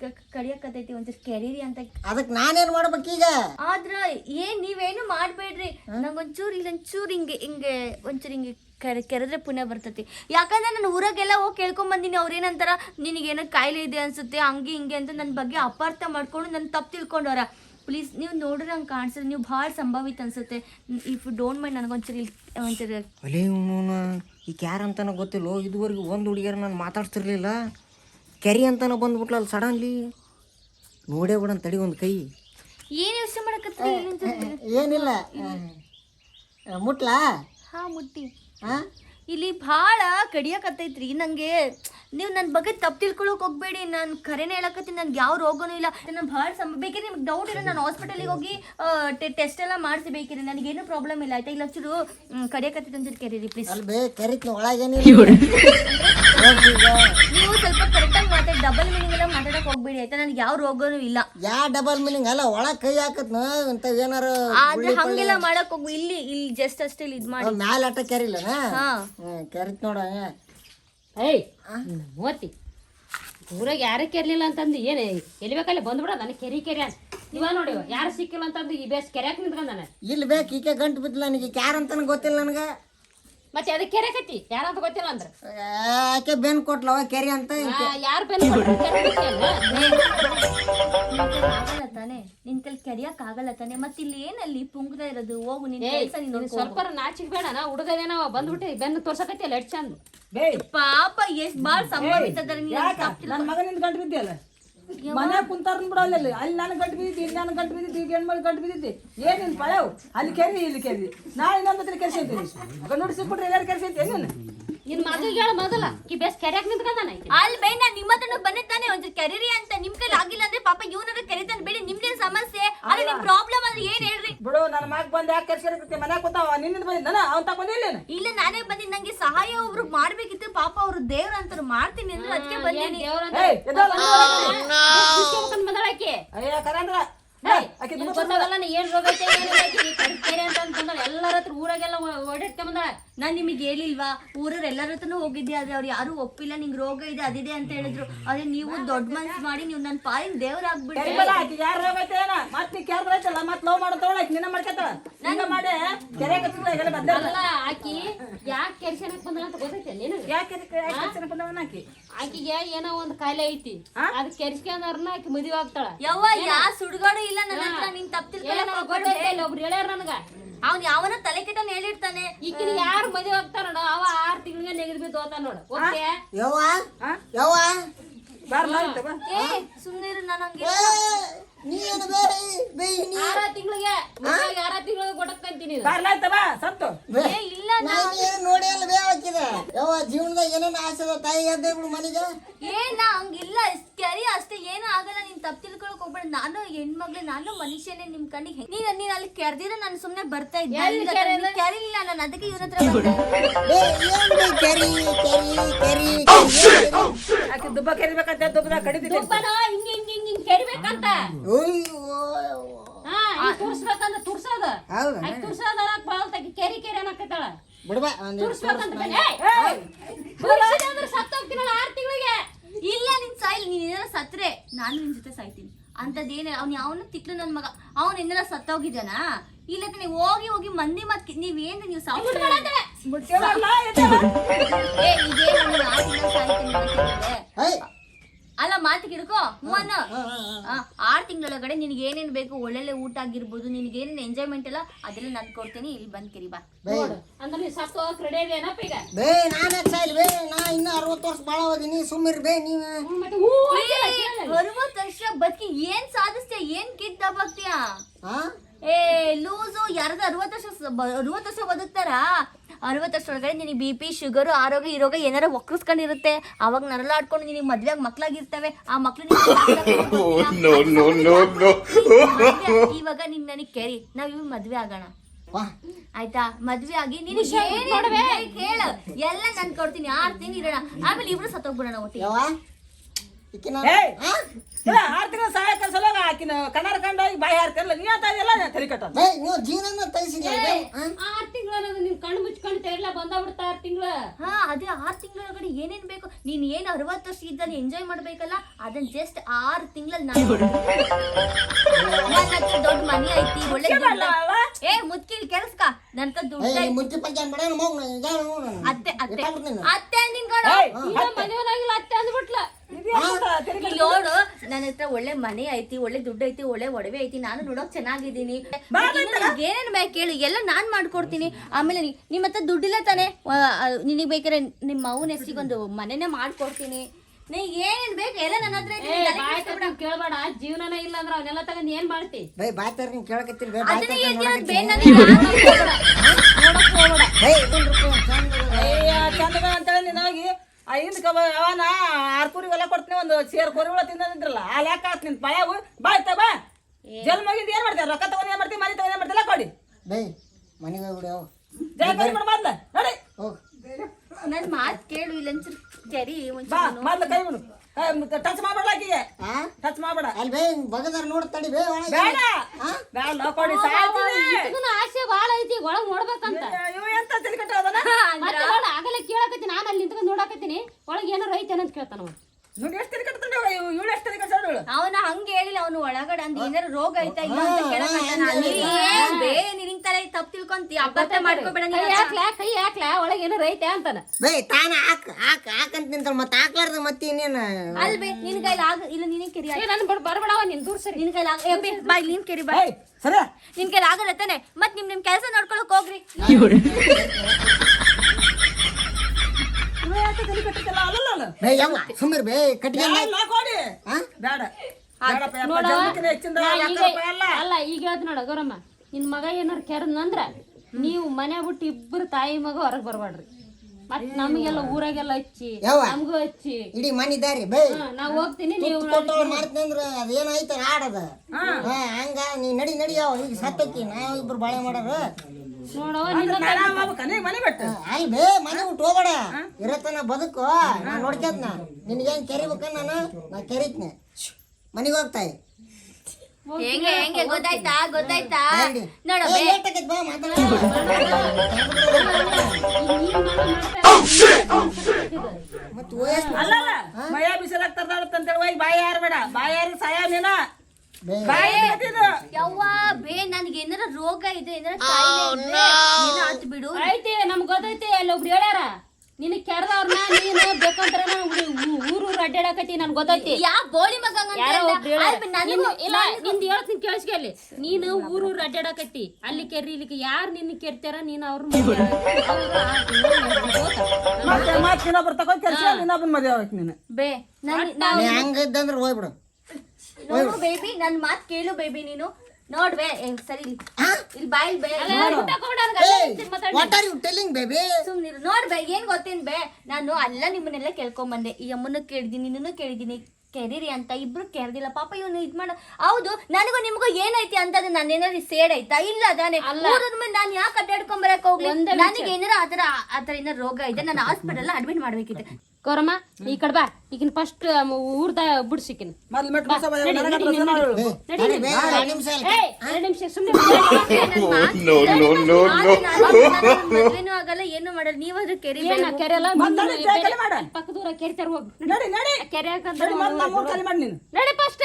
ಕ- ಕಡಿಯಾಕತ್ತೈತಿ ಒಂಚೂರು ಕೆರೀರಿ ಅಂತ ಅದಕ್ಕೆ ನಾನೇನ್ ಮಾಡ್ಬೇಕೀಗ ಆದ್ರ ಏನ್ ನೀವೇನು ಮಾಡ್ಬೇಡ್ರಿ. ನಂಗೊಂಚೂರು ಇಲ್ಲೊಂಚೂರು ಹಿಂಗೆ ಹಿಂಗೆ ಒಂಚೂರು ಹಿಂಗೆ ಕೆರೆ ಕೆರೆದ್ರೆ ಪುಣ್ಯ ಬರ್ತೈತಿ. ಯಾಕಂದ್ರೆ ನಾನು ಊರಾಗೆಲ್ಲ ಹೋಗಿ ಕೇಳ್ಕೊಂಬಂದಿನಿ ಅವ್ರು ನಿನಗೆ ನಿನಗೇನೋ ಕಾಯಿಲೆ ಇದೆ ಅನ್ಸುತ್ತೆ ಹಂಗೆ ಹಿಂಗೆ ಅಂತ ನನ್ನ ಬಗ್ಗೆ ಅಪಾರ್ಥ ಮಾಡ್ಕೊಂಡು ನನ್ನ ತಪ್ಪು ತಿಳ್ಕೊಂಡವ್ರ. ಪ್ಲೀಸ್ ನೀವು ನೋಡ್ರಿ ಹಂಗೆ ಕಾಣಿಸಿದ್ರೆ ನೀವು ಭಾಳ ಸಂಭಾವಿತ ಅನ್ಸುತ್ತೆ. ಇಫ್ ಡೋಂಟ್ ಮೈಂಡ್ ನನಗೊಂಚೂರು ಒಂಚೂರು ಅಲೇ ಇವನು ಈಗ ಯಾರಂತನ ಗೊತ್ತಿಲ್ಲ ಇದುವರೆಗೂ ಒಂದು ಹುಡುಗಿಯರು ನಾನು ಮಾತಾಡ್ತಿರ್ಲಿಲ್ಲ ಕೆರಿ ಅಂತಾನ ಬಂದ್ಬಿಟ್ಲಲ್ಲ ಸಡನ್ಲಿ. ನೋಡೇ ಬಿಡನ್ ತಡಿ ಒಂದು ಕೈ. ಏನು ಯೋಚನೆ ಮಾಡಕತ್ರಿ ಏನಿಲ್ಲ. ಮುಟ್ಲಾ? ಹಾ ಮುಟ್ಟಿ. ಇಲ್ಲಿ ಭಾಳ ಕಡಿಯಕತ್ತೈತ್ರಿ. ನಂಗೆ ನೀವು ನನ್ನ ಬಗ್ಗೆ ತಪ್ಪು ತಿಳ್ಕೊಳಕ್ ಹೋಗ್ಬೇಡಿ. ನಾನು ಕರೆನೇ ಹೇಳಕತ್ತೀನಿ. ನನ್ಗೆ ಯಾವ ರೋಗನೂ ಇಲ್ಲ. ನಾನು ಭಾಳ ಸಮ ಬೇಕಿದ್ರೆ ನಿಮ್ಗೆ ಡೌಟ್ ಇಲ್ಲ ನಾನು ಹಾಸ್ಪಿಟಲಿಗೆ ಹೋಗಿ ಟೆಸ್ಟ್ ಎಲ್ಲ ಮಾಡಿಸಿ ಬೇಕಿದ್ರೆ. ನನಗೇನು ಪ್ರಾಬ್ಲಮ್ ಇಲ್ಲ. ಆಯ್ತಾ? ಇಲ್ಲ ಚೂರು ಕಡಿಯಕತ್ತೈತೆ ಅಂತ ಕರೀರಿ ಪ್ಲೀಸ್ ನೀವು ಸ್ವಲ್ಪ ಕರೆಕ್ಟಾಗಿ ಮಾತಾಡಿ. ಡಬಲ್ ಮೀನಿಂಗ್ ಎಲ್ಲ ಮಾತಾಡಕ್ ಹೋಗ್ಬೇಡಿ. ಆಯ್ತಾ? ನನಗೆ ಯಾವ ರೋಗನೂ ಇಲ್ಲ. ಯಾ ಡಬಲ್ ಮೀನಿಂಗ್ ಅಲ್ಲ ಒಳ ಕೈ ಹಾಕತ್ನ? ಅಂತ ಏನಾರ ಆದ್ರೆ ಹಂಗೆಲ್ಲ ಮಾಡಕ್ ಹೋಗ್ಬಿ ಇಲ್ಲಿ ಇಲ್ಲಿ ಜಸ್ಟ್ ಅಷ್ಟೇ ಇಲ್ಲಿ ಇದು ಮಾಡಿ. ಮ್ಯಾಲ ಆಟ ಕೆರಿಲ್ಲ ಹಾ. ಕೆರಿತ್ ನೋಡ ಏಯ್ ಮೂವತ್ತಿ. ಊರಾಗ ಯಾರೇ ಕೆರ್ಲಿಲ್ಲ ಅಂತಂದು ಏನು ಎಲ್ಲಿ ಬೇಕಲ್ಲಿ ಬಂದ್ಬಿಡ ನನಗೆ ಕೆರಿ ಕೆರಿ ಅಂತ. ಇವ ನೋಡಿ ಯಾರು ಸಿಕ್ಕಿಲ್ಲ ಅಂತಂದು ಈ ಬೇಸ್ ಕೆರ್ಯಾಕ ನಾನು. ಇಲ್ಲಿ ಬೇಕು ಈಕೆ ಗಂಟು ಬಿದ್ದಿಲ್ಲ ನನಗೆ ಯಾರಂತ ಗೊತ್ತಿಲ್ಲ ನನಗೆ. ಮತ್ತೆ ಅದಕ್ಕೆ ಕೆರೆಕತ್ತಿ ಯಾರಂತ ಗೊತ್ತಿಲ್ಲ ಅಂದ್ರೆ. ಆಕೆ ಬೆನ್ ಕೊಟ್ಲವ ಕೆರೆ ಅಂತ ಯಾರು ಬೆನ್. ಆಗಲ್ಲ ತಾನೆ. ನಿನ್ ಕೈಲಿ ಕೆರಿಯಕ್ ಆಗಲ್ಲ ತಾನೆ. ಮತ್ತೆ ಇಲ್ಲಿ ಏನಲ್ಲಿ ಪುಂಗ್ದ ಇರೋದು? ಹೋಗು ನಿನ್ ಕೆಲಸ ನೀನ್ ನೀನು ನೋಡ್ಕೊ. ಸ್ವಲ್ಪ ನಾಚಿಗೆ ಬೇಡ ನಾ ಹುಡುಗದೇನ ಬಂದ್ಬಿಟ್ಟು ಬೆನ್ನು ತೋರ್ಸಕತ್ತಿ ಅಲ್ಲ ಎಷ್ಟು ಚಂದ ಪಾಪ ಎಷ್ಟ್ ಬಾಳ್ ನೀನ್? ಯಾಕ? ಮಗನಿಂದ ಗಂಟು ಬಿದ್ದಿಯಲ್ಲ ಮನೆ ಕುಂತಾರ ಬಿಡಲ್ಲ ಅಲ್ಲಿ ಅಲ್ಲಿ ನಾನು ಗಂಟು ಬಿದ್ದಿದ್ದಿ ಇಲ್ಲಿ ನನ್ ಗಂಟು ಬಿದ್ದಿದ್ದಿ ಈಗ ಹೆಣ್ಮಗಳು ಗಂಟು ಬಿದ್ದಿದ್ದಿ ಏನಿನ್ ಪಳವು ಅಲ್ಲಿ ಕೆರಿ, ಇಲ್ಲಿ ಕೆರಿ. ನಾಳೆ ಇನ್ನೊಂದು ಹತ್ರ ಕೆರ್ಸಿ ಅಂತೀನಿ ನೋಡಿ ಸಿಕ್ಬಿಟ್ರೆ ಎಲ್ಲಾರು ಕೆರ್ಸಿ ಅಂತೀನಿ ನೀನು ಮಗಳಿಗೆ ಹೇಳ ಮೊದಲ. ಈ ಬೇಸ್ ಕೆರೆಯಾಗ ನಿಂತ್ಕೊಂಡಾನ ಅಲ್ಲಿ ಅಲ್ ಬೈ ನಾನ್ ನಿಮ್ಮ ಹತ್ರನೂ ಬಂದೆ ತಾನೆ ಒಂದ್ ಕೆರೀರಿ ಅಂತ. ನಿಮ್ ಕೈಲಿ ಆಗಿಲ್ಲ ಅಂದ್ರೆ ಪಾಪ ಇವನಾರ ಕೆರಿತಾನೆ ಬಿಡಿ. ನಿಮ್ದೇನ್ ಸಮಸ್ಯೆ? ಅಲ್ಲ ನಿಮ್ ಪ್ರಾಬ್ಲಮ್ ಅಂದ್ರೆ ಏನ್ ಹೇಳ್ರಿ? ಬಿಡು ನನ್ನ ಮಗ ಬಂದ ಯಾಕೆ ಕೆರ್ಸಿ ಮನೆ ಕೂತಾವ? ನಿನ್ನಿಂದ ಬಂದಿದ್ದಾನ ಅವ್ನು ತಗೊಂಡಿಲ್ಲ ಇಲ್ಲ ನಾನೇ ಬಂದಿನಿ ನಂಗೆ ಸಹಾಯ ಒಬ್ರು ಮಾಡ್ಬೇಕಿತ್ತು. ಪಾಪ ಅವ್ರು ದೇವ್ರ ಅಂತ ಮಾಡ್ತೀನಿ ಅಂದ್ರೆ ಅದಕ್ಕೆ ಬಂದೇನಿ. ದೇವ್ರ ಅಂತ ಎದ್ದೋಳ, ಖುಷಿ ಮುಖಂಡ್ ಬಂದಾಳ ಆಕಿ ಅಯ್ಯ ಕರಂದ್ರ ಗೊತ್ತಾಗಲ್ಲ ನೀ ಏನ್ ರೋಗ ಐತೆ ಅಂತ ಎಲ್ಲರ ಹತ್ರ ಊರಾಗೆಲ್ಲ ನಾನ್ ನಿಮಗೆ ಹೇಳಿಲ್ವಾ ಊರವ್ರ ಎಲ್ಲರ ಹತ್ರನೂ ಹೋಗಿದ್ದೆ ಆದ್ರೆ ಅವ್ರು ಯಾರು ಒಪ್ಪಿಲ್ಲ ನಿಂಗ್ ರೋಗ ಇದೆ ಅದಿದೆ ಅಂತ ಹೇಳಿದ್ರು. ಅದೇ ನೀವು ದೊಡ್ಡ ಮನ್ಸ್ ಮಾಡಿ ನೀವು ನನ್ನ ಪಾಯಿನ ದೇವ್ರಾಗ್ಬಿಟ್ರಿ ಕರಿಬಲ್ಲ ನೀ ಬರೈತಲ್ಲ ಲವ್ ನಿನ್ನ ಮಾಡಿ ಕೆರೆ ಕತ್ತಿಲ್ಲ ಎಲ್ಲ ಬಂದ ಅಲ್ಲ ಆಕಿ ಯಾಕೆ ಕೆರ್ಸನಕ್ ಬಂದಾಳ ಅಂತ ಗೊತ್ತೈತಿ ಯಾಕೆ ಕೆರೆ ಬಂದವನ ಆಕಿ? ಆಕಿಗೆ ಏನೋ ಒಂದ್ ಕಾಯಿಲೆ ಐತಿ. ಅದ್ ಕೆರ್ಸ್ಕೊಂಡವ್ರನ್ನ ಆಕಿ ಮದುವೆ ಆಗ್ತಾಳ. ಯವ್ವ ಯಾ ಸುಡ್ಗಾಡು ಇಲ್ಲ ನನ್ನ ಹತ್ರ ನಿನ್ ಏನೋ ಇಲ್ಲ ಒಬ್ರು ಹೇಳ್ಯಾರ ನನಗ? ಅವ್ನ್ ಯಾವನ ತಲೆ ಕೆಟ್ಟನ್ ಹೇಳಿರ್ತಾನೆ. ಈಕಿನ ಯಾರು ಮದುವೆ ಆಗ್ತಾರ ನೋಡ ಅವ ಆರ್ ತಿಂಗಳಿಗೆ ನೆಗದ್ ಬಿದ್ದು ಹೋತಾನ ನೋಡು. ಓಕೆ? ಯವ್ವ? ಯವ್ವ? ಬಾರ್ ಬಾರ್ ಇರು ನಾನು ಹಂಗೆ ಏ, ನೀ ಏನು ಬೇರೆ ಬೇ ನೀ ಆರ ತಿಂಗಳಿಗೆ ಆರ ತಿಂಗಳಿಗೆ ಕೊಡಕ್ಕಂತೀನಿ ಬಾರ್ಲ ಆಯ್ತು ಬಾ ಸತ್ತು ಏ ಇಲ್ಲ ನಾನು ಯವ್ವ ಜೀವನದಾಗ ಏನೇನು ಆಸೆ ಅದ ತಾಯಿ ಅದೇ ಬಿಡು ಮನೆಗೆ. ಏನ ಹಂಗಿಲ್ಲ. ಕೆರಿ ಅಷ್ಟೇ. ಏನೂ ಆಗಲ್ಲ. ನೀನ್ ತಪ್ಪು ತಿಳ್ಕೊಳಕ್ ಹೋಗ್ಬೇಡ. ನಾನು ಹೆಣ್ಮಗ್ಳು ನಾನು ಮನುಷ್ಯನೇ ನಿಮ್ ಕಣ್ಣಿಗೆ ಹೆಂಗ್- ನೀನ್ ನೀನ್ ಅಲ್ಲಿ ಕೆರ್ದಿರ ನಾನು ಸುಮ್ನೆ ಬರ್ತಾ ಇದ್ದೆ. ಕೆರಿಲಿಲ್ಲ. ನಾನು ಅದಕ್ಕೆ ಇವ್ರ ಹತ್ರ ಬಂದೆ. ಏನು ಬೇ ಕೆರಿ ಕೆರಿ ಕೆರಿ ಆಕಿ ದುಬ್ಬ ಕೆರಿಬೇಕಂತ ದುಬ್ಬದ ಕಡಿತಿದ್ದೆ ಹಿಂಗ್ ಹಿಂಗ್ ಹಿಂಗ್ ಹಿಂಗ್ ಕೆರಿಬೇಕಂತ? ಅಯ್ಯೋ. ಹಾ ಹಿಂಗ್ ತುರ್ಸ್ಬೇಕಂತ ತುರ್ಸೋದು. ಹೌದಾ? ಆಕಿ ತುರ್ಸೋದ ಬಾಳ್ತಾಕಿ ಕೆರಿ ಕೆರಿ ಅನ್ನಕತ್ತಾಳ. ಬಿಡ್ಬಾ ಒಂದು ಸತ್ತೋಗ್ತೀನಲ್ಲ ಆರ್ ತಿಂಗಳಿಗೆ ಇಲ್ಲ ನಿನ್ ಸಾಯಿಲ್ ನೀನ್ ಏನಾರ ಸತ್ರೆ ನಾನು ನಿನ್ ಜೊತೆ ಸಾಯ್ತೀನಿ. ಅಂತದೇನೇ ಅವ್ನ್ ಯಾವನ ತಿಕ್ಲು ನನ್ ಮಗ? ಅವ್ನ್ ಏನಾರ ಸತ್ತೋಗಿದ್ದಾನ? ಇಲ್ಲ ನೀವು ಹೋಗಿ ಹೋಗಿ ಮಂದಿ ಮತ್ ನೀವೇನ್ ನೀವು ಸಾವು ಮುಟ್ಟಿ ಬಾರ್ಲ ಎದ್ದೇಳ. ಏ ಇದೇನು ನೀನ್ ಆ ದಿನ ಸಾಯ್ತೀನಿ ಅಲ್ಲ ಮಾತು ಕಿಡ್ಕೋ ಮೂವನ್ನ. ಆರು ತಿಂಗಳೊಳಗಡೆ ನಿನಗೆ ಏನೇನು ಬೇಕು ಒಳ್ಳೆ ಊಟ ಆಗಿರ್ಬೋದು ನಿನಗೆ ಏನೇನು ಎಂಜಾಯ್ಮೆಂಟ್ ಎಲ್ಲ ಅದೆಲ್ಲ ನಾನು ಕೊಡ್ತೀನಿ. ಇಲ್ಲಿ ಬಂದ್ ಕಿರಿ ಬಾ. ನೋಡು. ಅಂದ್ರೆ ನೀ ಸತ್ತು ರೆಡಿ ಇದೆಯೇನಪ್ಪ ಈಗ? ಬೇ ನಾನು ಸಾಯಿಲ್? ಬೇ ನಾ ಇನ್ನೂ ಅರವತ್ತು ವರ್ಷ ಭಾಳ ಓದಿನಿ ಸುಮ್ಮಿರ್ ಬೇ ನೀವು. ಅರವತ್ತು ವರ್ಷ ಬದುಕಿ ಏನ್ ಸಾಧಿಸ್ತೀಯ? ಏನ್ ಕಿದ್ದ ಬಗ್ತೀಯ ಏ ಲೂಸು ಯಾರದ ಅರವತ್ತು ವರ್ಷ ಅರವತ್ತು ವರ್ಷ ಬದುಕ್ತಾರ? ಅರವತ್ತು ವರ್ಷ ಒಳಗಡೆ ನಿನಗೆ ಬಿ ಪಿ ಶುಗರು ಆರೋಗ್ಯ ಈ ರೋಗ ಏನಾರ ಅವಾಗ ಅವಾಗ ನರಳಾಡ್ಕೊಂಡು ನಿನಗೆ ಮದ್ವೆಯಾಗ ಮಕ್ಳಾಗಿರ್ತವೆ. ಆ ಮಕ್ಳು ಇವಾಗ ನಿನ್ ನನಗೆ ಕೇರಿ ನಾವ್ ಇವ್ ಮದ್ವೆ ಆಗೋಣ. ಆಯ್ತಾ? ಮದ್ವೆ ಆಗಿ ನೀನು ಕೇಳು. ಎಲ್ಲ ನಾನ್ ಕೊಡ್ತೀನಿ. ಆರು ಇರೋಣ. ಆಮೇಲೆ ಇಬ್ರು ಸತ್ತೋಗ್ಬಿಡೋಣ ಒಟ್ಟಿಗೆ ಆರು ತಿಂಗಳ ಸಹಾಯ ಕೆಲಸ ಆಕಿನ ಕಣ್ಣಾರ ಕಂಡಾಗಿ ಬಾಯಿ ಹಾರ್ತಿಲ್ಲ ನೀ ಅಂತ ಇದೆಯಲ್ಲ ತಲೆ ಕಟ್ಟ ಬೇ ನೀವು ಜೀವನ ತೆಗಿಸಿದ್ರಿ ಆರ್ ತಿಂಗಳ ನಿನ್ ಕಣ್ಣು ಮುಚ್ಕೊಂಡು ತೆರಲ ಬಂದಾಗ್ಬಿಡ್ತಾ ಆರ್ ತಿಂಗಳ? ಹಾ ಅದೇ ಆರು ತಿಂಗಳೊಳಗಡೆ ಏನೇನ್ ಬೇಕು? ನೀನ್ ಏನ್ ಅರವತ್ತು ವರ್ಷ ಇದ್ದಲ್ಲಿ ಎಂಜಾಯ್ ಮಾಡ್ಬೇಕಲ್ಲ ಅದನ್ ಜಸ್ಟ್ ಆರ್ ತಿಂಗಳಲ್ಲಿ ನಾನು ದೊಡ್ಡ ಮನಿ ಐತಿ ಒಳ್ಳೆ. ಏ ಮುತ್ಕಿಲ್ ಕೆಲ್ಸಕ? ನನ್ ಹತ್ರ ದುಡ್ಡು ಐತಿ. ಮುಚ್ಚಿ ಪಲ್ಯ ಬೇಡ ಮಗು ಅತ್ತೆ ಅತ್ತೆ. ಅತ್ತೆ ನಿನ್ ಕಡೆ ಈಗ ಮನೆಯವನಾಗಿಲ್ಲ ಅತ್ತೆ ಅಂದ್ಬಿಟ್ಲ. ಇಲ್ಲಿ ನೋಡು ನನ್ನ ಹತ್ರ ಒಳ್ಳೆ ಮನೆ ಐತಿ ಒಳ್ಳೆ ದುಡ್ಡು ಐತಿ ಒಳ್ಳೆ ಒಡವೆ ಐತಿ ನಾನು ನೋಡೋಕ್ ಚೆನ್ನಾಗಿದ್ದೀನಿ. ಏನೇನ್ ಬೇಕು ಕೇಳು ಎಲ್ಲ ನಾನ್ ಮಾಡ್ಕೊಡ್ತೀನಿ. ಆಮೇಲೆ ನಿಮ್ಮ ಹತ್ರ ದುಡ್ಡಿಲ್ಲ ತಾನೆ. ನಿನಗೆ ಬೇಕಾದ್ರೆ ನಿಮ್ಮ ಅವನ ಹೆಸರಿಗೊಂದು ಮನೆನೇ ಮಾಡ್ಕೊಡ್ತೀನಿ. ನೀ ಏನೇನ್ ಬೇಕು ಎಲ್ಲ ನನ್ನ ಹತ್ರ ಐತಿ, ನೀನ್ ತಲೆ ಬಾಯ್ ಕೆಡ್ಸ್ಕೊಬೇಡ. ತಗೊಂಡ್ ಜೀವನನೇ ಇಲ್ಲ ಅಂದ್ರ ಅವನ್ನೆಲ್ಲ ತಗೊಂಡ್ ಏನ್ ಮಾಡ್ತಿ? ಬೈ ಬಾಯ್ತಾರ ನೀನ್ ಕೇಳಕತ್ತೀನಿ ಬೇ ಬಾಯ್ ಅದನ್ನೇ ನೋಡಕತ್ತೀನಿ. ಬೇಡ ನನಗೆ ಯಾರು ಮಾಡ್ಕೊಬೇಡ. ನೋಡಕ್ ಹೋಗ್ಬೇಡ. ಬೈ ಚಂದ ಅಯ್ಯ ಚಂದ ಅಂತೇಳಿ ನಿನಾಗಿ ಆ ಹಿಂದ್ ಕಬ ಅವನ ಆರ್ ಕುರಿ ಹೊಲ ಕೊಡ್ತೀನಿ ಒಂದು ಸೇರ್ ಕೊರಿಗಳ ತಿಂದಿದ್ರಲ್ಲ ಆ ಲೆಕ್ಕ ಆತ್ ನಿನ್ ಪಯಾವು ಬಾಯ್ ತ ಬಾ. ಜಲ್ ಮಗಿದ್ ಏನ್ ಮಾಡ್ತೀಯ ರೊಕ್ಕ ತಗೊಂಡ್ ಏನ್ ಮಾಡ್ತೀವಿ ಮನೆ ತಗೊಂಡ್ ಏನ್ ಮಾಡ್ತಿಲ್ಲ ಕೊಡಿ. ಬೈ ಮನೆಗೆ ಹೋಗ್ಬಿಡಿ ಜಯ ಬಿಡು ಮೊದ್ಲ. ನೋಡಿ. ಹೋಗ್. ನನ್ ಮಾತ್ ಕೇಳು ಇಲ್ಲ ಒಂಚೂರು ಕೆರಿ ಬಾ ಒಂಚೂರು ಕೈ ಬಿಡು ಟಚ್ ಮಾಡಬೇಡ ಆಕಿಗೆ. ಟಚ್ ಮಾಡಬೇಡ. ಅಲ್ಲಿ ಬೇ ಬಗದಾರ ತಡಿ ಬೇ ಒಳಗೆ. ಬೇಡ. ಬೇಡ ಕೊಡಿ ಸಾಯ್ತೀನಿ. ಆಸೆ ಬಾಳ ಐತಿ ಒಳಗ್ ನೋಡ್ಬೇಕಂತ. ಇವ ಎಂತ ತಲೆ ಕಟ್ಟ ಅದನ್ನ? ಮತ್ತೆ ನೋಡ ಆಗಲೇ ಕೇಳಕತ್ತೀನಿ ನಾನು ಅಲ್ಲಿ ನಿಂತ್ಕೊಂಡು ನೋಡಕತ್ತೀನಿ. ಒಳಗೆ ಏನೋ ರೈತೇನಂತ ಕೇಳ್ತಾನ ಅವ. ನೋಡಿ ಎಷ್ಟು ತಲೆ ಕಟ್ತಾನೆ ಇವಳು ಎಷ್ಟು ತಲೆ ಕಟ್ಟಾಳು ಅವನ ಹಂಗೆ ಹೇಳಿಲ್ಲ ಅವನು ಒಳಗಡೆ ಅಂದ್ ಏನಾರ ರೋಗ ಐತಾ ಇಲ್ಲ ಅಂತ ಕೇಳಕತ್ತಾನ ಅಲ್ಲಿ ಏನ್ ಬೇ ತಪ್ಪು ಮಾಡ್ಕೋಬೇಡ ನೀ ನೀನ್ ಹಾಕ್ಲಾ ಕೈ ಹಾಕ್ಲಾ? ಒಳಗೆ ಏನೋ ರೈತೆ ಅಂತಾನ. ಬೇ ತಾನ ಹಾಕ್ ಹಾಕ್ ಹಾಕಂತ ಮತ್ತೆ ಹಾಕ್ಲಾರ್ದ ಮತ್ತೆ ಇನ್ನೇನು? ಅಲ್ಬೇ ನಿನ್ ಕೈಲಿ ಆಗ ಇಲ್ಲ ನೀನೇ ಕೆರಿ ಏ ನನ್ ಬರ್ ಬರ್ಬೇಡವ ನಿನ್ ದೂರ ಸರಿ. ನಿನ್ ಕೈಲಿ ಆಗ ಏ ಬೇ ಬಾ ಇಲ್ಲಿ ಕೆರಿ ಬಾ. ಸರಿ ನಿನ್ ಕೈಲಿ ಆಗಲ್ಲ ತಾನೆ. ಮತ್ ನಿಮ್ ನಿಮ್ ಕೆಲಸ ನೋಡ್ಕೊಳಕ್ ಹೋಗ್ರಿ. ಸುಮ್ಮನೆ ಬೇ ಕಟ್ಟಿಗೆ ಎಲ್ಲ ಕೊಡಿ ಹಾ ಬೇಡ. ಅಲ್ಲ ಅಲ್ಲ ಈಗ ಹೇಳ್ತ ನೋಡ ಗೌರಮ್ಮ. ನಿನ್ ಮಗ ಏನಾರು ಕೆರದ್ನಂದ್ರ ನೀವು ಮನೆ ಬಿಟ್ಟು ಇಬ್ಬರು ತಾಯಿ ಮಗ ಹೊರಗೆ ಬರಬಾಡ್ರಿ ಮತ್ ನಮಗೆಲ್ಲ ಊರಾಗೆಲ್ಲ ಹಚ್ಚಿ? ನಮಗೂ ಹಚ್ಚಿ. ಇಡೀ ಮನಿದಾರಿ ಬೇ. ಹಾ, ನಾ ಹೋಗ್ತೀನಿ ನೀವು ಅಂದ್ರೆ ಅದೇನಾಯ್ತು ಆಡದ. ಹಾ. ಹಂಗ ನೀ ನಡಿ ನಡಿ ಯಾವ ಈಗ ಸತ್ತಕ್ಕಿ ನಾವು ಇಬ್ರು ಬಾಳೆ ಮಾಡೋದು. ನೋಡವ ನಿನ್ನ ನಾನು ಹೋಗ್ಬೇಕು, ನೀ ಮನೆ ಬಿಟ್ಟು. ಬೇ ಮನೆ ಬಿಟ್ಟು ಹೋಗ್ಬೇಡ. ಇರತ್ತನ ಬದುಕು ನಾ ನೋಡ್ಕೊಂತ ನಿನ್ಗೇನ್ ಕೆರಿಬೇಕ ನಾನು ನಾ ಕೆರಿತ್ನೆ. ಮನೆಗೆ ಹೋಗ್ತಾಯಿ. ಹೆಂಗೆ ಹೆಂಗೆ? ಗೊತ್ತಾಯ್ತಾ? ಗೊತ್ತಾಯ್ತಾ? ನೋಡಿ ಮತ್ತೆ ವಯಸ್ಸು ಅಲ್ಲಲ್ಲ ಮಯ ಬಿಸಿಲಾಗ ತರ್ದಾಡತ್ತಂತೇಳಿ ಹೋಗಿ ಬಾಯಿ ಯಾರು ಬಾಯಿ ಯಾರಿ ಸಾಯ ನೀನ ಬಾಯಿ ಕಟ್ಟಿದ್ದು. ಯವ್ವ ಬೇ ನನ್ಗೆ ಏನಾರ ರೋಗ ಇದೆ ಏನಾರ ಕಾಯಿಲೆ ಇದ್ರೆ ಏನೋ ಆತ್ ಬಿಡು ಐತಿ ನಮ್ಗ್ ಗೊತ್ತೈತಿ ಅಲ್ಲಿ ಒಬ್ರು ಹೇಳ್ಯಾರ ನಿನ್ ಕೆರದವ್ರನ್ನ ನೀನು ಬೇಕಂದ್ರೆ ಊರು ಊರು ಅಡ್ಡಾಡಕತಿ ನನ್ ಗೊತ್ತೈತಿ ಯಾ ಬೋಳಿ ಮಗ ಯಾರೋ ಒಬ್ರು ಹೇಳ್ಯಾರ. ನಿನ್ನ- ಇಲ್ಲ ನಿಂದ ಹೇಳ್ತೀನಿ ಕೇಳಿಸ್ಕೆ ಅಲ್ಲಿ ನೀನು ಊರು ಊರು ಅಡ್ಡಾಡಕತ್ತಿ. ಅಲ್ಲಿ ಕೆರಿಲಿಕ್ಕೆ ಯಾರು ನಿನ್ನ ಕೆರ್ತಾರ ನೀನು ಅವ್ರ ಮತ್ತೆ ಮತ್ತೆ ಇನ್ನೊಬ್ರು ತಗೊಂಡ್ ಕೆಲಸ ಇನ್ನೊಬ್ಬನ ಮದುವೆ ಆಗ್ಬೇಕು ನೀನು ಬೇ ನನ್ ನಾವ್ ನೀ ಹಂಗಿದ್ದಂದ್ರೆ ಹೋಗ್ಬಿಡು. ನೋಡು ಬೇಬಿ ನನ್ ಮಾತ್ ಕೇಳು ಬೇಬಿ ನೀನು. ನೋಡ್ಬೇ ಏ, ಸರಿ ಇಲ್ಲಿ ಇಲ್ಲಿ ಬಾಯಿಲ್ ಬೇ. What are you telling baby ಸುಮ್ನಿರು ನೋಡ್ಬೇ ಏನ್ ಗೊತ್ತೇನ್ ಬೇ. ನಾನು ಅಲ್ಲ ನಿಮ್ಮನ್ನೆಲ್ಲ ಕೇಳ್ಕೊಂಬಂದೆ. ಈ ಅಮ್ಮನ ಕೇಳಿದೀನಿ ನಿನ್ನೂ ಕೇಳಿದೀನಿ ಕೆರೀರಿ ಅಂತ ಇಬ್ರು ಕೇರ್ದಿಲ್ಲ. ಪಾಪ ಇವನು ಇದ್ ಮಾಡ ಹೌದು ನನಗೂ ನಿಮಗೂ ಏನೈತಿ ಅಂತ ನಾನೇನಾದ್ರು ಸೇಡ್ ಐತಾ ಇಲ್ಲ ಅದಾನೆ ಊರದ ಮೇಲೆ ನಾನು ಯಾಕೆ ಅಡ್ಡಾಡ್ಕೊಂಡ್ ಬರಕ್ ಹೋಗ್ಲಿ? ನನಗೆ ಏನಾರ ಆತರ ಆತರ ಏನಾರ ರೋಗ ಇದೆ ನಾನು ಹಾಸ್ಪಿಟಲ್ ಅಡ್ಮಿಟ್ ಮಾಡ್ಬೇಕಿದೆ. ಗೌರಮ್ಮ ಈ ಕಡೆ ಬಾ ಈಗಿನ ಫಸ್ಟ್ ಊರ್ದ ಬಿಡ್ಸಿಕಿನ ಏನು ಆಗಲ್ಲ ಏನು ಮಾಡಲ್ಲ ನೀವಾದ್ರೂ ಕೆರೆ ಕೆರೆಲ್ಲ ಮಾಡ. ಪಕ್ಕದೂರ ಕೆರಿತಾರ ಹೋಗ್ ನಡಿ ನಡಿ ಕೆರೆ ನಡಿ ಫಸ್ಟ್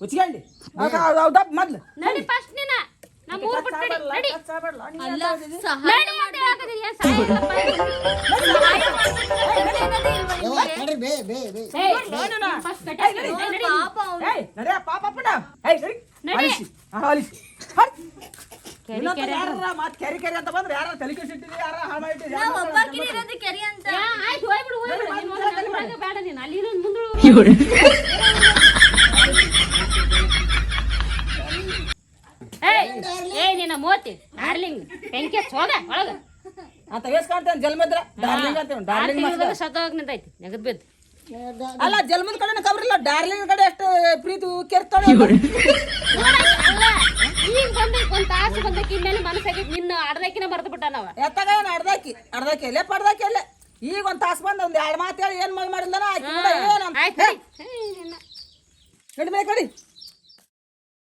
ಉಚ್ಕಂಡಿ ಮೊದ್ಲು ನಡಿ ಫಸ್ಟ್ ನೀನ ನಮ್ಮ ಊರ್ ಬಿಟ್ಟು ನಡಿ ನಡಿ ಅಲ್ಲ ಸಹಾಯ ನಡಿ ಅಂತ ಹೇಳಕತ್ತೀನಿ, ಏನ್ ಸಹಾಯ. ಯವ್ವ, ಬೇ ಬೇ ಬೇ. ನಡಿ, ನಡಿ. ಪಾಪ ಅವ್ನು ಏಯ್ ನಡಿ ಪಾಪ ಪುಡ ಏಯ್ ನಡಿ ಅಳಿಸಿ ಹಾ, ಹಟ್. ಕೆರಿ ಕೆರಿ ಅಂತ ಬಂದ್ರೆ ಯಾರ ತಲೆ ಕೆಡಿಸಿಟ್ಟಿರಿ ಯಾರ ಹಾಳು ಮಾಡಿಟ್ಟಿರಿ ನಾವ್ ಒಬ್ಬಾಕಿನೇ ಇರೋದು ಕೆರಿ ಅಂತ ಆಯ್ತು ಹೋಗ್ಬಿಡು ಹೋಗ್ಬಿಡು ಬೇಡ ನೀನು ಅಲ್ಲಿ ಮುಂದೆ ಏಯ್ ಏಯ್ ನಿನ್ನ ಮೋತಿ ಡಾರ್ಲಿಂಗ್ ಬೆಂಕಿ ಹಚ್ಚ್ ಹೋಗ ಒಳಗ. ಅಂತ ಎಸ್ ಕಾಣ್ತೇನೆ ಜಲ್ಮದ್ರ ಡಾರ್ಲಿಂಗ್ ಅಂತ ಡಾರ್ಲಿಂಗ್ ಸತ್ತೋಗ್ ನಿಂತೈತಿ ನೆಗದ್ ಬಿದ್ದು. ಅಲ್ಲ ಜಲ್ಮದ ಕಡೆ ಕಬ್ರಿಲ್ಲ ಡಾರ್ಲಿಂಗ್ ಕಡೆ ಎಷ್ಟು ಪ್ರೀತಿ ಕೆರ್ತಾಳೆ ಅಲ್ಲ ಈಗ ಬಂದೈತಿ ಒಂದ್ ತಾಸು ಇನ್ಮೇಲೆ ಮನಸ್ಸಾಗೈತಿ ನಿನ್ನ ಅರ್ಧಕ್ಕಿನ ಮರ್ದು ಬಿಟ್ಟ ನಾವ ಎತ್ತಾಗ ಏನು ಅರ್ಧಾಕಿ ಅರ್ಧಾಕಿ ಎಲ್ಲೇ ಪಡ್ದಾಕಿ ಅಲ್ಲೇ ಈಗ ಒಂದ್ ತಾಸು ಬಂದ ಒಂದ್ ಎರಡು ಮಾತು ಹೇಳಿ ಏನ್ ಮಗ ಮಾಡಿಲ್ಲ ಏನು? ಆಯ್ತು ಕಡಿ.